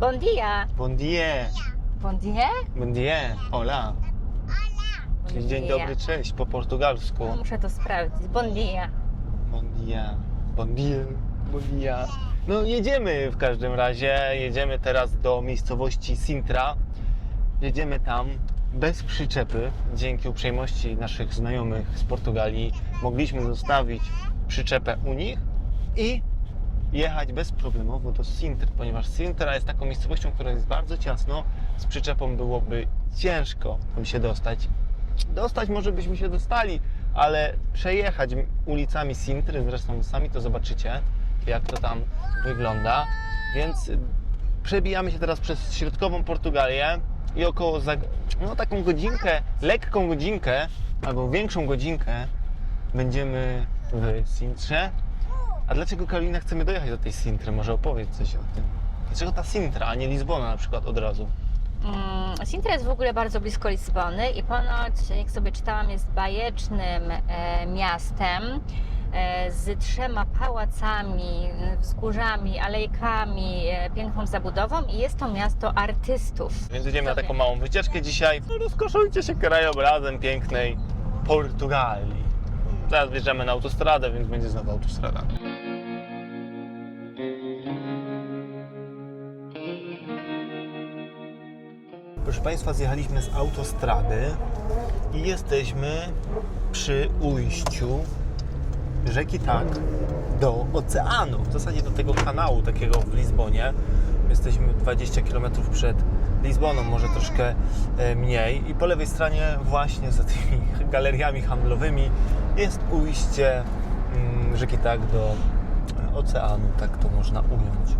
Bon dia. Bon dia. Bon dia? Dia. Hola. Czyli dzień dia. dobry, cześć po portugalsku. No, muszę to sprawdzić. Bon dia. Bon dia. Bon dia. Bon dia. No jedziemy w każdym razie. Jedziemy teraz do miejscowości Sintra. Jedziemy tam bez przyczepy. Dzięki uprzejmości naszych znajomych z Portugalii mogliśmy zostawić przyczepę u nich i jechać bezproblemowo do Sintry, ponieważ Sintra jest taką miejscowością, która jest bardzo ciasno. Z przyczepą byłoby ciężko tam się dostać. Dostać może byśmy się dostali, ale przejechać ulicami Sintry, zresztą sami to zobaczycie, jak to tam wygląda. Więc przebijamy się teraz przez środkową Portugalię i około za, no, taką godzinkę, lekką godzinkę albo większą godzinkę będziemy w Sintrze. A dlaczego Karolina chcemy dojechać do tej Sintry? Może opowiedz coś o tym. Dlaczego ta Sintra, a nie Lizbona na przykład od razu? Mm, Sintra jest w ogóle bardzo blisko Lizbony i ponoć, jak sobie czytałam, jest bajecznym e, miastem e, z trzema pałacami, wzgórzami, alejkami, e, piękną zabudową i jest to miasto artystów. Więc jedziemy na taką małą wycieczkę dzisiaj. No, Rozkoszujcie się krajobrazem pięknej Portugalii. Zaraz wjeżdżamy na autostradę, więc będzie znowu autostrada. Proszę Państwa, zjechaliśmy z autostrady i jesteśmy przy ujściu rzeki Tak do oceanu, w zasadzie do tego kanału takiego w Lizbonie. Jesteśmy 20 km przed Lizboną, może troszkę e, mniej. I po lewej stronie, właśnie za tymi galeriami handlowymi, jest ujście mm, rzeki Tak do oceanu, tak to można ująć.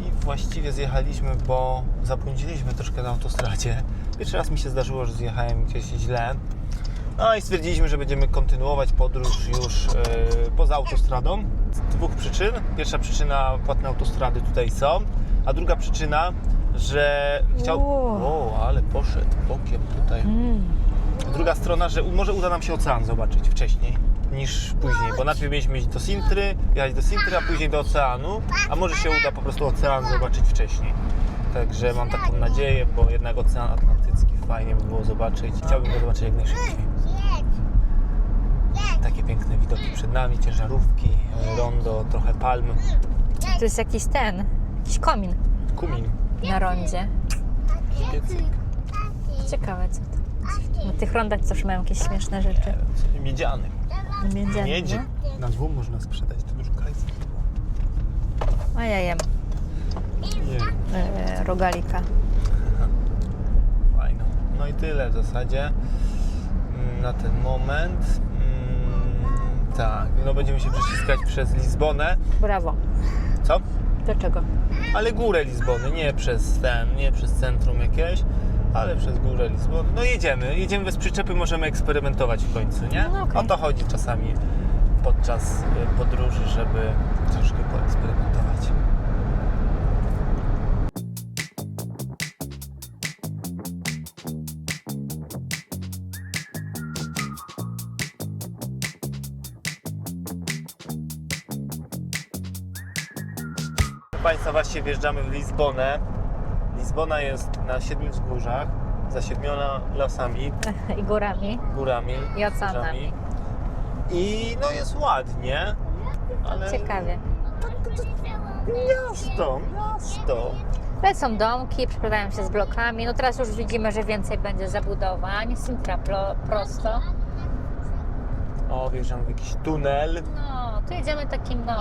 I właściwie zjechaliśmy, bo zabłądziliśmy troszkę na autostradzie. Pierwszy raz mi się zdarzyło, że zjechałem gdzieś źle. No i stwierdziliśmy, że będziemy kontynuować podróż już e, poza autostradą. Z dwóch przyczyn. Pierwsza przyczyna, płatne autostrady tutaj są, a druga przyczyna, że chciał... O, ale poszedł bokiem tutaj. Mm. Druga strona, że u- może uda nam się ocean zobaczyć wcześniej niż później, bo najpierw mieliśmy iść do Sintry, jechać do Sintry, a później do oceanu, a może się uda po prostu ocean zobaczyć wcześniej. Także mam taką nadzieję, bo jednak Ocean Atlantycki fajnie by było zobaczyć. Chciałbym go zobaczyć jak najszybciej. Takie piękne widoki przed nami, ciężarówki, rondo, trochę palm, To jest jakiś ten, jakiś komin kumin. Na rondzie. Ciekawe co to. Na tych rondach też mają jakieś śmieszne rzeczy. Miedziany. Miedziane, Miedzi. no? Na dwóch można sprzedać, to dużo kajsu. A ja jem Nie. e, rogalika. Fajno. No i tyle w zasadzie mm, na ten moment. Mm, Tak, no będziemy się przeciskać przez Lizbonę. Brawo. Co? Dlaczego? Ale górę Lizbony, nie przez ten, nie przez centrum jakieś, ale przez górę Lizbony. No jedziemy, jedziemy bez przyczepy, możemy eksperymentować w końcu, nie? No okej. O to chodzi czasami podczas y, podróży, żeby troszkę poeksperymentować. Państwa, właśnie wjeżdżamy w Lizbonę. Lizbona jest na siedmiu wzgórzach, zasiedmiona lasami, I górami. górami, I oceanami. I no jest ładnie, ale Ciekawie. miasto, miasto. Ale są domki, przepadają się z blokami. No teraz już widzimy, że więcej będzie zabudowań. Sintra pro, prosto. O, wjeżdżamy w jakiś tunel. No, tu jedziemy takim, no,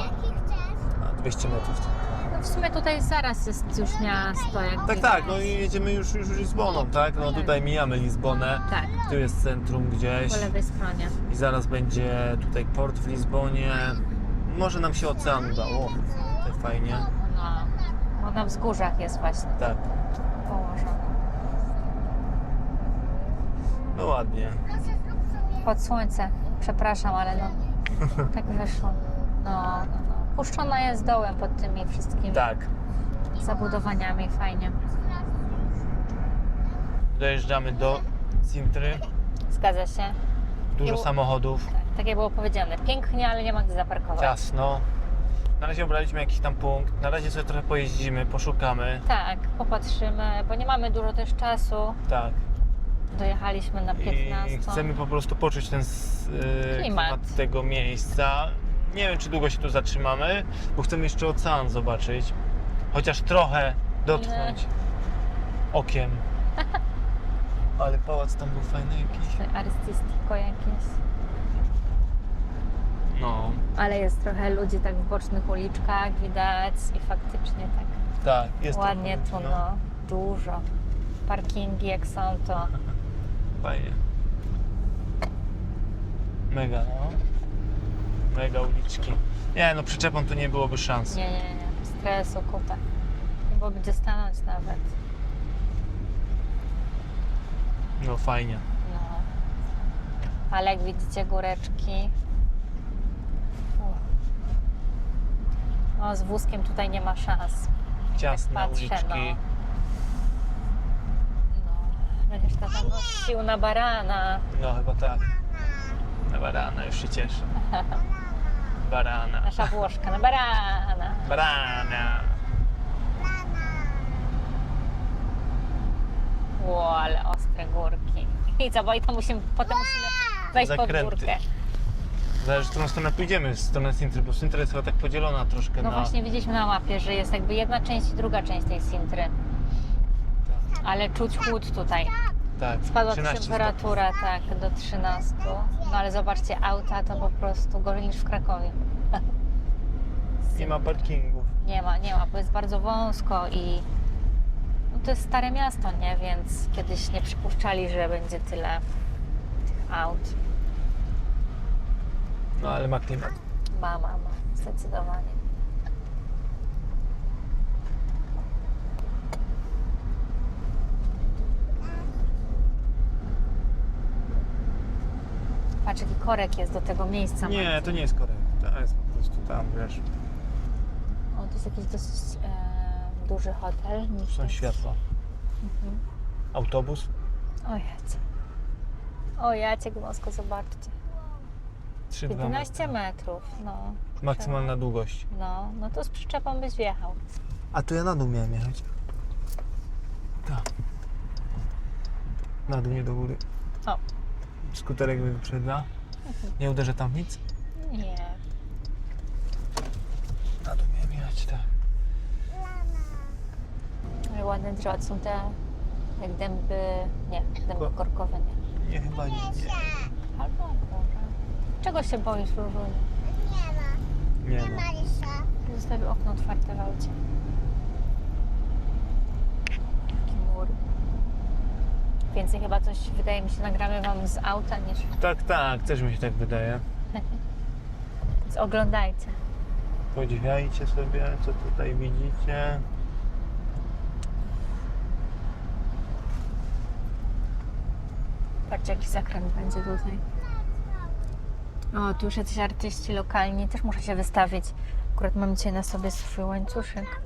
200 metrów. no w sumie tutaj zaraz jest już miasto. Jak Tak, tak, no i jedziemy już, już Lizboną, tak? No tutaj mijamy Lizbonę. Tak, Tu jest centrum gdzieś. po lewej stronie. I zaraz będzie tutaj port w Lizbonie. Może nam się ocean uda. O, tutaj fajnie. No, bo na wzgórzach jest właśnie Tak, położone. no ładnie. Pod słońce, przepraszam, ale no, tak wyszło. No, no, no. Puszczona jest dołem pod tymi wszystkimi Tak. zabudowaniami, fajnie. Dojeżdżamy do Sintry. Zgadza się. Dużo samochodów, Tak jak było powiedziane, pięknie, ale nie ma gdzie zaparkować. ciasno. Na razie obraliśmy jakiś tam punkt. Na razie sobie trochę pojeździmy, poszukamy. Tak, popatrzymy, bo nie mamy dużo też czasu. Tak. Dojechaliśmy na 15. I chcemy po prostu poczuć ten s- y, klimat tego miejsca. Nie wiem, czy długo się tu zatrzymamy, bo chcemy jeszcze ocean zobaczyć. Chociaż trochę dotknąć okiem. Ale pałac tam był fajny jakiś. Artystyko jakieś. No, Ale jest trochę ludzi tak w bocznych uliczkach, widać i faktycznie tak tak, jest ładnie trochę tu, ludzi, no. Dużo. Parkingi jak są, to Fajnie. Mega, no. Mega uliczki. Nie, no przyczepą to nie byłoby szans. nie, nie, nie. Stresu, kupę. Nie byłoby gdzie stanąć nawet. No fajnie. No. Ale jak widzicie góreczki. Uff. No, z wózkiem tutaj nie ma szans. Ciasne Tak patrzę, uliczki. No. Będziesz tam nosił na barana. No chyba tak. Na barana, już się cieszę. Barana. Nasza Włoszka na barana. Barana. Ło, ale ostre górki. I co, bo i to musimy, potem musimy wejść pod Zakręty. górkę. Zależy, w którą stronę pójdziemy, z strony Sintry, bo Sintra jest chyba tak podzielona troszkę No na... właśnie widzieliśmy na mapie, że jest jakby jedna część i druga część tej Sintry. Tak, Ale czuć chłód tutaj. Tak. Spadła 13 temperatura tak do 13. No ale zobaczcie, auta to po prostu gorzej niż w Krakowie. Nie ma parkingów. Nie ma, nie ma, bo jest bardzo wąsko i no to jest stare miasto, nie? Więc kiedyś nie przypuszczali, że będzie tyle tych aut. No ale ma klimat. Ma, ma, ma, zdecydowanie. Patrz, jaki korek jest do tego miejsca. Nie, Marcin. to nie jest korekt. To jest po prostu tam, wiesz, O, to jest jakiś dosyć e, duży hotel. są światła. Mhm. Autobus. O Jacek. O Jacek wąsko, zobaczcie. 3 11 metrów, no. Maksymalna długość. No, no to z przyczepą byś wjechał. A tu ja na dół miałem jechać. Tak. Na dół, nie do góry. O. Skuterek mnie wyprzedza. Nie uderzę tam w nic? Nie. Na dół miałem jechać, tak. Ale ładne drzewa są te jak dęby, nie, dęby Ko- korkowe, nie. Nie, chyba nie. nie. Albo może. Czego się boisz, Różu? Nie no. Zostawił okno otwarte w aucie. Taki mur. Więcej chyba coś, wydaje mi się, nagramy Wam z auta niż... Tak, tak, też mi się tak wydaje. Więc oglądajcie. Podziwiajcie sobie, co tutaj widzicie. Patrzcie, jaki zakręt będzie tutaj. O, tu już jacyś artyści lokalni. Też muszę się wystawić. Akurat mam dzisiaj na sobie swój łańcuszek.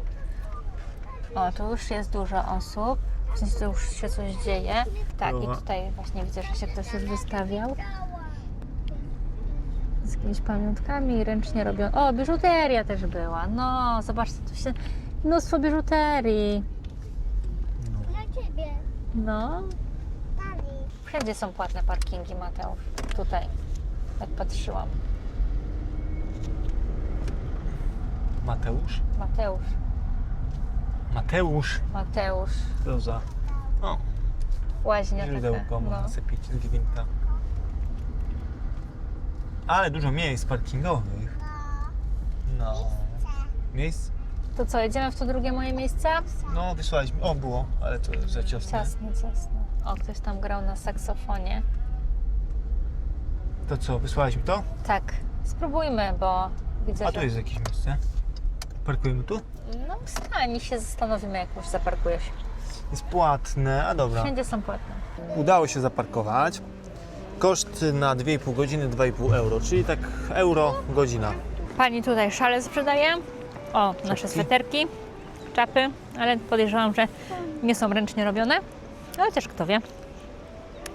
O, tu już jest dużo osób. W sensie to już się coś dzieje. Tak, Dobra. i tutaj właśnie widzę, że się ktoś już wystawiał. Z jakimiś pamiątkami ręcznie robią. O, biżuteria też była. No, zobaczcie, tu się mnóstwo biżuterii. Dla ciebie, No. Wszędzie są płatne parkingi, Mateusz. Tutaj, jak patrzyłam. Mateusz? Mateusz, Mateusz! Mateusz. Co za... O, Łaźnia źródełko taka. można No. sypić z gwinta. Ale dużo miejsc parkingowych. No. Miejsc? To co, jedziemy w to drugie moje miejsce? No, wysłaliśmy. O, było, ale to za ciasne. Ciasne, ciasne. O, ktoś tam grał na saksofonie. To co, wysłaliśmy to? Tak, spróbujmy, bo widzę, A że... tu jest jakieś miejsce. Parkujemy tu? No, stań i się zastanowimy, jak już zaparkujesz. Jest płatne, a dobra. Wszędzie są płatne. Udało się zaparkować. Koszt na 2,5 godziny 2,5 euro, czyli tak euro godzina. Pani tutaj szale sprzedaje. O, nasze Czapki. sweterki, czapy, ale podejrzewam, że nie są ręcznie robione. Ale też kto wie.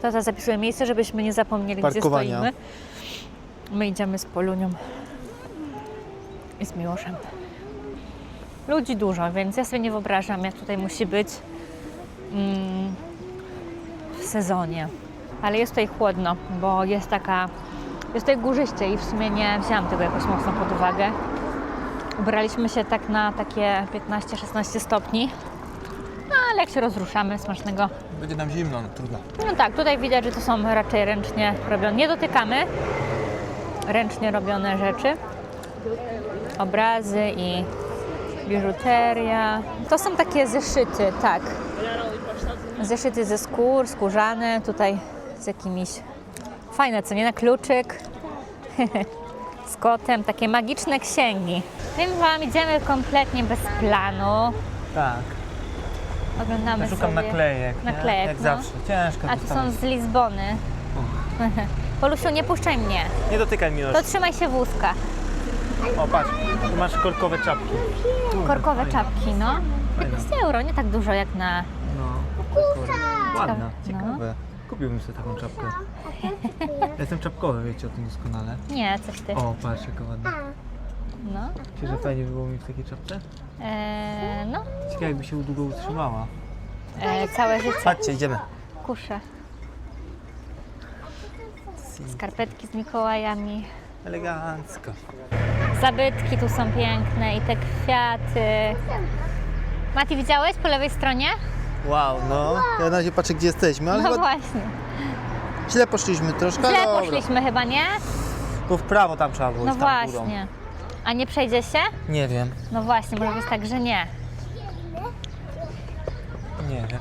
Tata zapisuje miejsce, żebyśmy nie zapomnieli, Parkowania. gdzie stoimy. My idziemy z Polunią i z Miłoszem. Ludzi dużo, więc ja sobie nie wyobrażam, jak tutaj musi być mm, w sezonie. Ale jest tutaj chłodno, bo jest taka, jest tutaj górzyście i w sumie nie wzięłam tego jakoś mocno pod uwagę. Ubraliśmy się tak na takie 15-16 stopni. No ale jak się rozruszamy, smacznego. Będzie nam zimno, no trudno. No tak, tutaj widać, że to są raczej ręcznie robione. Nie dotykamy ręcznie robione rzeczy. Obrazy i biżuteria. To są takie zeszyty, tak. Zeszyty ze skór, skórzane, tutaj z jakimiś fajne, co nie na kluczyk. z kotem, takie magiczne księgi. Wiem Wam, idziemy kompletnie bez planu. Tak. Oglądamy Ja szukam sobie naklejek. nie? naklejek, Jak no. zawsze. Ciężko A tu są z Lizbony. Polusiu, nie puszczaj mnie. Nie dotykaj mi To trzymaj się wózka. O, patrz, tu masz korkowe czapki. Korkowe czapki, no. 15 euro, nie tak dużo jak na... No. Ładna, Ciekawe. ciekawe. Kupiłbym sobie taką czapkę. Ja jestem czapkowy, wiecie o tym doskonale. Nie, coś ty. O, patrz jaka ładna. No. Myślisz, że fajnie by było mi w takiej czapce? Eee, no. Ciekawe jakby się długo utrzymała. Eee, całe życie. Chodźcie, idziemy. Kuszę. Skarpetki z Mikołajami. Elegancko. Zabytki tu są piękne i te kwiaty. Mati, widziałeś po lewej stronie? Wow, no. Ja na razie patrzę, gdzie jesteśmy, ale No chyba właśnie. źle poszliśmy troszkę. Źle dobra. poszliśmy chyba, nie? Bo w prawo tam trzeba było No iść, tam górą. właśnie. A nie przejdzie się? Nie wiem, No właśnie, może być tak, że nie. nie wiem.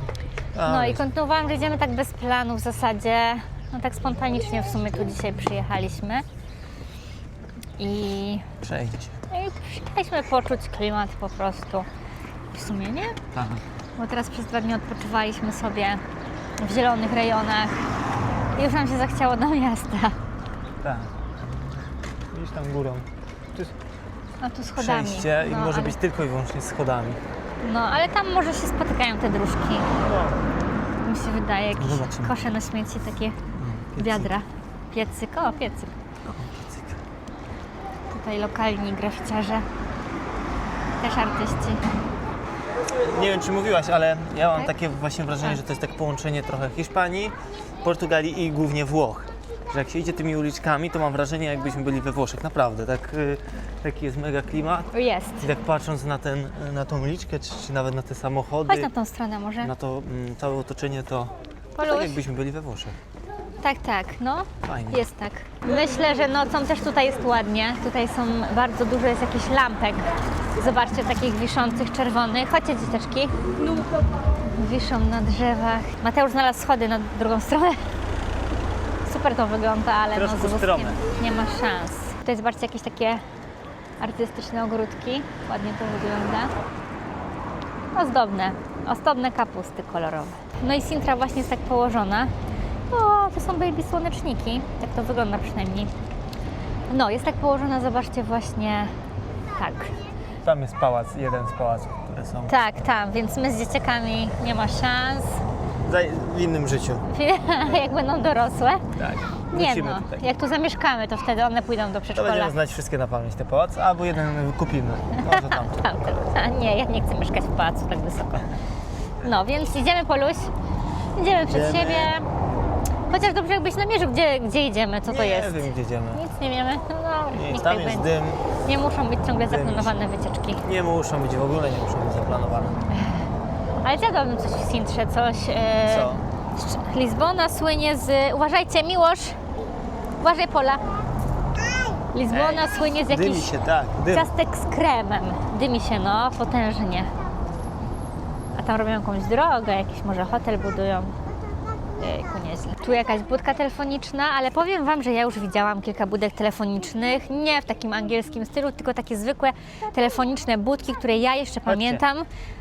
No i kontynuowałam, że idziemy tak bez planu w zasadzie. No tak spontanicznie w sumie tu dzisiaj przyjechaliśmy. I, Przejdzie się. i przyjechaliśmy poczuć klimat po prostu. W sumie nie? Tak. Bo teraz przez dwa dni odpoczywaliśmy sobie w zielonych rejonach. I już nam się zachciało do miasta. Tak. Iść tam górą. Tu jest No tu schodami. przejście i no, może ale, być tylko i wyłącznie schodami. No ale tam może się spotykają te dróżki. Mi się wydaje, jakieś Zobaczymy. kosze na śmieci, takie wiadra. Piecyk, o piecyk. Tutaj lokalni graficiarze. Też artyści. Nie wiem, czy mówiłaś, ale ja mam Tak? takie właśnie wrażenie, Tak. że to jest tak połączenie trochę Hiszpanii, Portugalii i głównie Włoch. Że jak się idzie tymi uliczkami, to mam wrażenie, jakbyśmy byli we Włoszech. Naprawdę, tak, y, taki jest mega klimat. Jest. I tak patrząc na, ten, na tą uliczkę, czy, czy nawet na te samochody, Chodź na tą stronę może. na to mm, całe otoczenie, to, to tak Poluś. jakbyśmy byli we Włoszech. Tak, tak, no. Fajnie. Jest tak. Myślę, że nocą też tutaj jest ładnie. Tutaj są bardzo dużo jest jakichś lampek. Zobaczcie, takich wiszących czerwonych. Chodźcie, dzieciaczki. Wiszą na drzewach. Mateusz znalazł schody na drugą stronę. Super to wygląda, ale no z wózkiem strome. nie ma szans. Tutaj zobaczcie jakieś takie artystyczne ogródki. Ładnie to wygląda. Ozdobne. Ozdobne kapusty kolorowe. No i Sintra właśnie jest tak położona. O, to są baby słoneczniki. Tak to wygląda przynajmniej. No, jest tak położona, zobaczcie właśnie tak. Tam jest pałac, jeden z pałaców, które są Tak, tam, więc my z dzieciakami nie ma szans. Za- w innym życiu. Jak będą dorosłe. Tak. Nie Wrócimy no, tutaj. jak tu zamieszkamy, to wtedy one pójdą do To przedszkola. będziemy znać wszystkie na pamięć te pałace, albo jeden kupimy. Może tam. Tamten. A nie, ja nie chcę mieszkać w pałacu tak wysoko. No, więc idziemy Poluś. Idziemy przed Idziemy. siebie. Chociaż dobrze jakbyś namierzył, gdzie, gdzie idziemy, co to nie jest. wiem, gdzie idziemy. Nic nie wiemy. No, Nie, niech tam tak jest będzie. dym. Nie muszą być ciągle Dym. zaplanowane wycieczki. Nie muszą być, w ogóle nie muszą być zaplanowane. Ale zjadłabym coś w Sintrze, coś... E, Co? Lizbona słynie z... Uważajcie, Miłosz! Uważaj, Pola! Lizbona Ej, słynie z Dymi jakichś się, tak, dym. ciastek z kremem. Dymi się, no, potężnie. A tam robią jakąś drogę, jakiś może hotel budują. Jejku, nieźle. Tu jakaś budka telefoniczna, ale powiem Wam, że ja już widziałam kilka budek telefonicznych, nie w takim angielskim stylu, tylko takie zwykłe telefoniczne budki, które ja jeszcze pamiętam,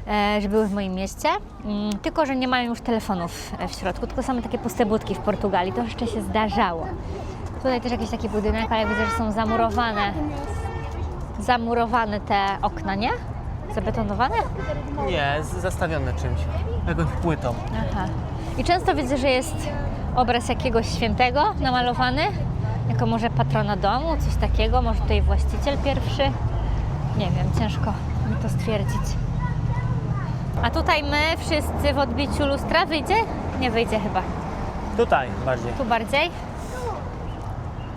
e, że były w moim mieście, Mm, tylko że nie mają już telefonów e, w środku, tylko same takie puste budki w Portugalii. To jeszcze się zdarzało. Tutaj też jakiś taki budynek, ale widzę, że są zamurowane, zamurowane te okna, nie? Zabetonowane? Nie, z- zastawione czymś. Jakąś płytą. Aha. I często widzę, że jest obraz jakiegoś świętego namalowany, jako może patrona domu, coś takiego, może tutaj właściciel pierwszy. Nie wiem, ciężko mi to stwierdzić. A tutaj my wszyscy w odbiciu lustra wyjdzie? Nie wyjdzie chyba. Tutaj bardziej. Tu bardziej?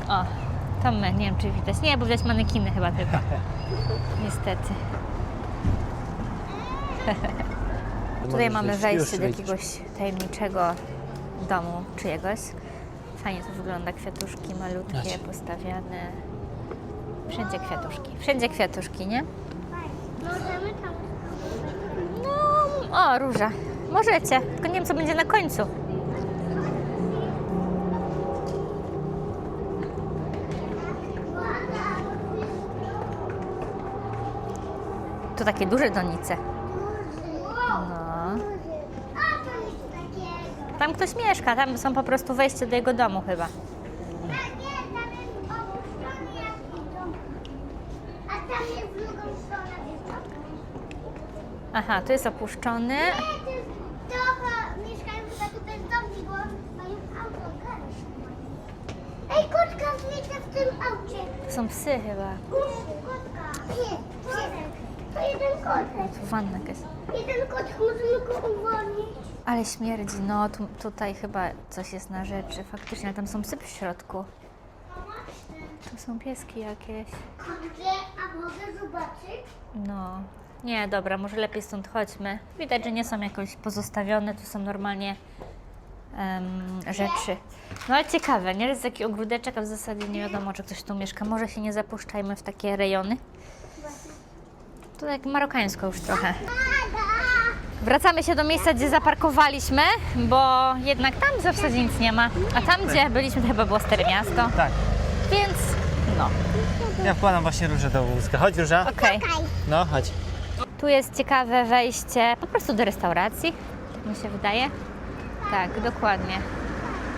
O, to my. Nie wiem, czy widać. Nie, bo widać manekiny chyba tylko. Niestety. Tutaj mamy wejście do jakiegoś tajemniczego domu czyjegoś. Fajnie to wygląda, kwiatuszki malutkie, postawiane. Wszędzie kwiatuszki. Wszędzie kwiatuszki, nie? Możemy tam No, o, róża. Możecie, tylko nie wiem, co będzie na końcu. Tu takie duże donice. No. A to jest takiego. Tam ktoś mieszka, tam są po prostu wejście do jego domu chyba. A nie, tam jest opuszczony jakiś dom. A tam jest w drugą stronę, wiesz co? Aha, tu jest opuszczony. Nie, to jest dobra, mieszkają chyba tutaj w domu, bo mają auto, garaż. Ej, kotka zjedzie w tym aucie. To są psy chyba. Kotka. Nie. To jeden kotek. Tu wanna jakaś. Jeden kotek, możemy go uwolnić. Ale śmierdzi, no tu, tutaj chyba coś jest na rzeczy. Faktycznie, ale tam są psy w środku. Tu są pieski jakieś. Gdzie? A mogę zobaczyć? No. Nie, dobra, może lepiej stąd chodźmy. Widać, że nie są jakoś pozostawione, tu są normalnie em, rzeczy. No ale ciekawe, nie? Jest taki ogródeczek, a w zasadzie nie wiadomo, czy ktoś tu mieszka. Może się nie zapuszczajmy w takie rejony. To tak marokańsko już trochę. Wracamy się do miejsca, gdzie zaparkowaliśmy, bo jednak tam w zasadzie nic nie ma. A tam, gdzie byliśmy, to chyba było Stare Miasto. Tak. Więc no, Ja wkładam właśnie różę do wózka. Chodź róża. okej. No, chodź. Tu jest ciekawe wejście po prostu do restauracji, mi się wydaje. Tak, dokładnie.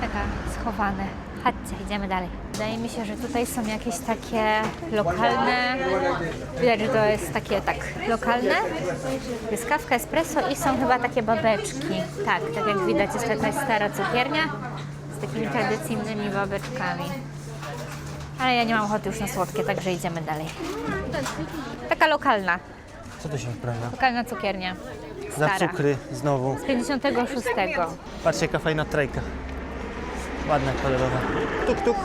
Taka schowane. Chodźcie, idziemy dalej. Wydaje mi się, że tutaj są jakieś takie lokalne. Widać, że to jest takie tak lokalne. Jest kawka espresso i są chyba takie babeczki. Tak, tak jak widać jest to jakaś stara cukiernia z takimi tradycyjnymi babeczkami. Ale ja nie mam ochoty już na słodkie, także idziemy dalej. Taka lokalna. Co tu się wprawia? Lokalna cukiernia. Za Stara. cukry znowu. Z 56. Patrzcie, jaka fajna trajka. Ładna, kolorowa. Tuk, tuk.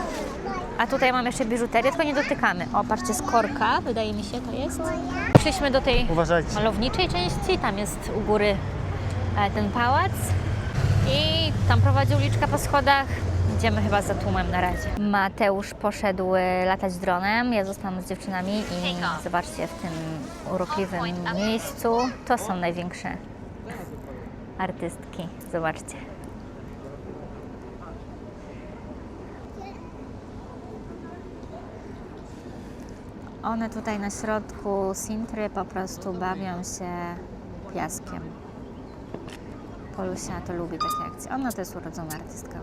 A tutaj mam jeszcze biżuterię, tylko nie dotykamy. O, patrzcie, skorka, wydaje mi się, to jest. Szliśmy do tej Uważajcie. malowniczej części, tam jest u góry e, ten pałac. I tam prowadzi uliczka po schodach. Idziemy chyba za tłumem na razie. Mateusz poszedł e, latać dronem, ja zostałam z dziewczynami i zobaczcie w tym urokliwym miejscu. To są największe artystki. Zobaczcie. One tutaj na środku Sintry po prostu bawią się piaskiem. Polusia to lubi takie akcje. Ona to jest urodzona artystka.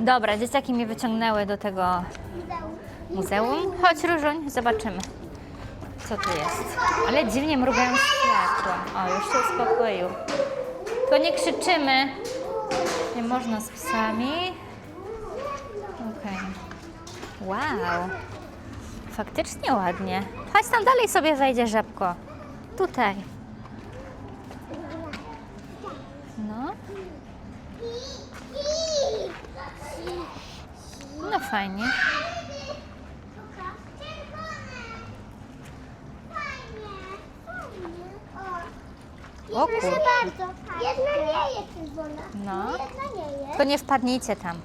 Dobra, dzieciaki mnie wyciągnęły do tego muzeum. Chodź, Różuń, zobaczymy, co tu jest. Ale dziwnie mrugają światła. O, już się uspokoił. Tylko nie krzyczymy. Nie można z psami. Okej. Wow. Faktycznie ładnie. Chodź tam dalej sobie wejdzie żabko. Tutaj. No. No fajnie. O Proszę kur... bardzo. Jedna nie jest czerwona. No. Jedna nie jest. Tylko nie wpadnijcie tam.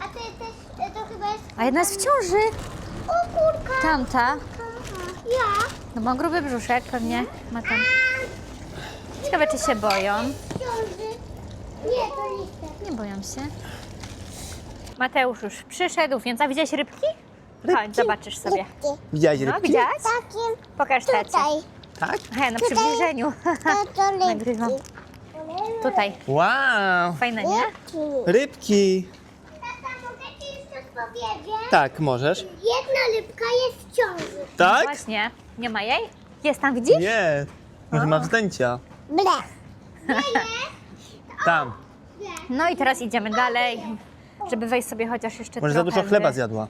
A to jest też, to chyba jest... A jedna jest w ciąży. O kurka. Tamta. Aha. Ja. No ma gruby brzuszek, pewnie ma tam. Ciekawe, czy się boją. Ciąży. Nie, to nie chcę. Nie boją się. Mateusz już przyszedł, więc a widziałeś rybki? Chodź, zobaczysz sobie. Widziałeś No, rybki? widziałaś? Takim Pokaż tacie. tutaj. Tak? Hej, na przybliżeniu. To, to Nagrywam. rybki. Tutaj. Wow! Fajne, nie? Rybki! Tata, mogę ci jeszcze powiedzieć? Tak, możesz. Jedna rybka jest w ciąży. Tak? Właśnie. Nie ma jej? Jest tam, widzisz? Nie. Może ma zdjęcia. Ble. Tam. No i teraz idziemy dalej, żeby wejść sobie chociaż jeszcze Może za trochę dużo chleba zjadła.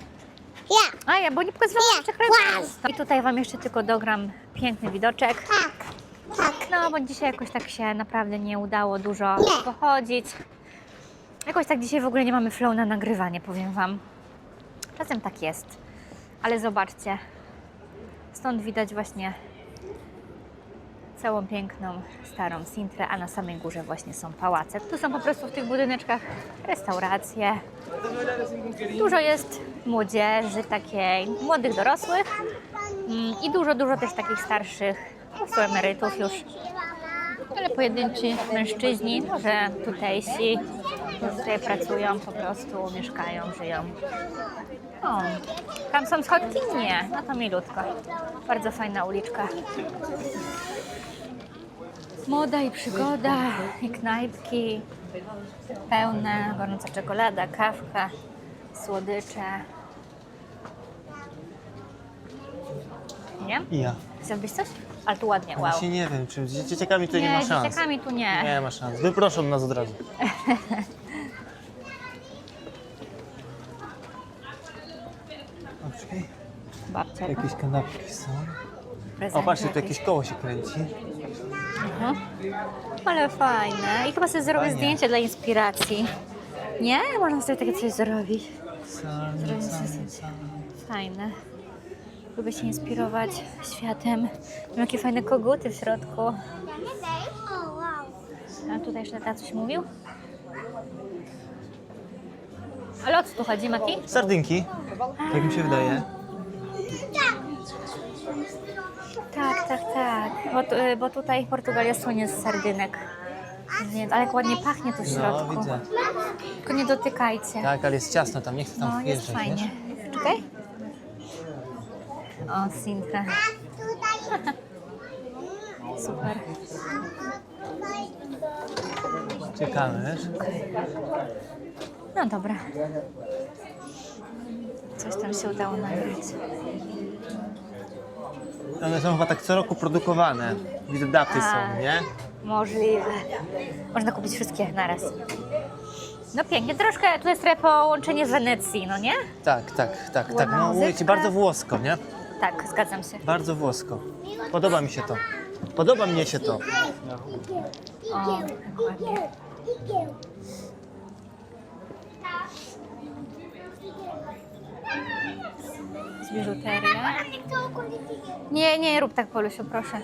Ja. A ja, bo nie pokazywałam Nie, jeszcze chleba. I tutaj Wam jeszcze tylko dogram piękny widoczek. Tak. Tak. No, bo dzisiaj jakoś tak się naprawdę nie udało dużo Nie. pochodzić. Jakoś tak dzisiaj w ogóle nie mamy flow na nagrywanie, powiem Wam. Czasem tak jest. Ale zobaczcie. Stąd widać właśnie całą piękną, starą Sintrę, a na samej górze właśnie są pałace. Tu są po prostu w tych budyneczkach restauracje. Dużo jest młodzieży, takiej młodych dorosłych mm, i dużo, dużo też takich starszych, po prostu emerytów już. Ale pojedynczy mężczyźni, że tutejsi, którzy tutaj pracują, po prostu mieszkają, żyją. O, tam są schodki? Nie, no to milutko. Bardzo fajna uliczka. Moda i przygoda, i knajpki pełne, gorąca czekolada, kawka, słodycze. Nie? I ja. Chciałbyś coś? Ale tu ładnie, wow. Właśnie nie wiem, czy z dzieciakami to nie, ma Nie, z szans. dzieciakami tu nie. Nie ma szans. Wyproszą nas od razu. Babcia. Jakieś kanapki są. prezenty O, patrzcie, tu jakieś koło się kręci. Mhm. Ale fajne. I chyba sobie zrobię Fajnie. zdjęcie dla inspiracji. Nie? Można sobie takie coś zrobić. Sam, sobie-. Fajne. Lubię się inspirować światem. Mam jakie fajne koguty w środku. A tutaj jeszcze tata coś mówił? Ale o co tu chodzi, Mati? Sardynki, tak mi się wydaje. Tak, tak, tak. Bo, tu- y, bo tutaj Portugalia słynie z sardynek. Więc, ale jak ładnie pachnie tu w No, środku. widzę. Tylko nie dotykajcie. Tak, ale jest ciasno tam, nie chcę tam No, jest wjeżdżać, fajnie. Czekaj. O, Sintra. Super. wiesz? Czekamy, wiesz? No dobra. Coś tam się udało nagrać. One są chyba tak co roku produkowane. Widzę daty A. są, nie? Możliwe. Można kupić wszystkie naraz. No pięknie, troszkę tu jest trochę połączenie z Wenecji, no nie? Tak, tak, tak, tak. No mówię ci, bardzo włosko, nie? Tak, zgadzam się. Bardzo włosko. Podoba mi się to. Podoba mnie się to. O, tak ładnie. igieł. Z biżuteria. Nie. Nie, rób tak, Polusiu, proszę.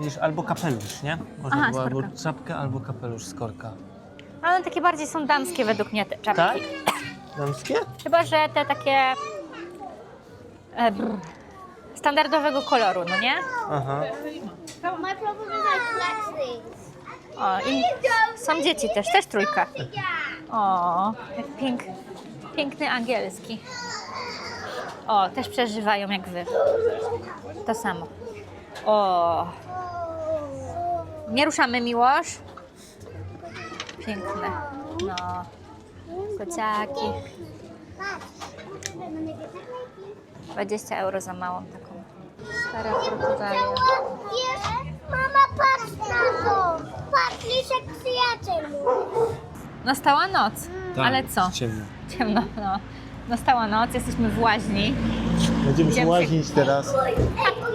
Widzisz, albo kapelusz, nie? Można Aha, było albo skorka. czapkę, albo kapelusz z korka. Ale one takie bardziej są damskie według mnie te czapki. Tak? Damskie? Chyba, że te takie e, brr, standardowego koloru, no nie? Aha. My problem is. O, i są dzieci też, też trójka. O, jak pięk, piękny angielski. O, też przeżywają jak wy. To samo. O, nie ruszamy, Miłosz. Piękne. No, kociaki. 20 euro za małą taką. Stara Portugalia. Mama, patrz na to. Patrz, lisek przyjaciel. Nastała noc, ale co? Ciemno. Ciemno, no. Nastała noc, jesteśmy w łaźni. Będziemy się łaźnić teraz.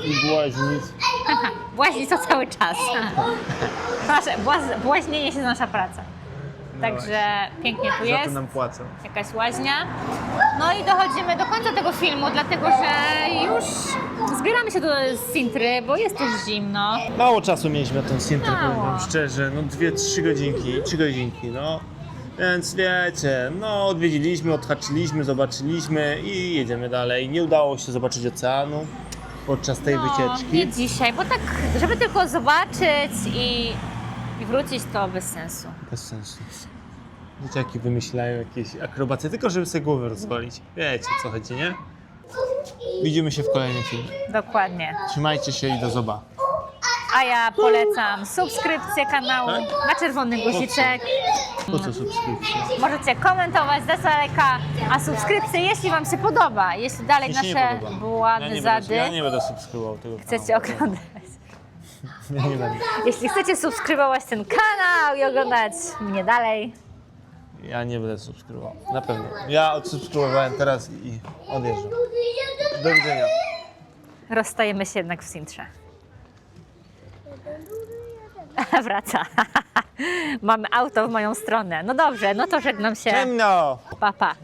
I błaźnić. Błaźni to cały czas. Nasze, błaz- błaźnienie się nasza praca. Także pięknie tu Za to jest, nam płacą. jakaś łaźnia. No i dochodzimy do końca tego filmu, dlatego że już zbieramy się do Sintry, bo jest też zimno. Mało czasu mieliśmy na tą Sintrę, powiem Mało. wam szczerze. No dwie, trzy godzinki, trzy godzinki, no. Więc wiecie, no odwiedziliśmy, odhaczyliśmy, zobaczyliśmy i jedziemy dalej. Nie udało się zobaczyć oceanu podczas tej No, wycieczki. nie dzisiaj, bo tak, żeby tylko zobaczyć i, i wrócić, to bez sensu. Bez sensu. Dzieciaki wymyślają jakieś akrobacje, tylko żeby sobie głowę rozwalić. Wiecie co chodzi, nie? Widzimy się w kolejnym filmie. Dokładnie. Trzymajcie się i do zoba. A ja polecam subskrypcję kanału, na czerwony guziczek. Po co subskrypcja? Możecie komentować, dać lajka, a subskrypcję, jeśli Wam się podoba, jeśli dalej nie nasze podoba. bułady, ja nie zady Będę, ja nie będę subskrybował tego chcecie kanału. oglądać. Ja nie będę. Jeśli chcecie subskrybować ten kanał i oglądać mnie dalej, Ja nie będę subskrybował. Na pewno. Ja odsubskrybowałem teraz i odjeżdżam. Do widzenia. rozstajemy się jednak w Sintrze. Wraca. Mamy auto w moją stronę. No dobrze, no to żegnam się. Ciemno! Pa, pa.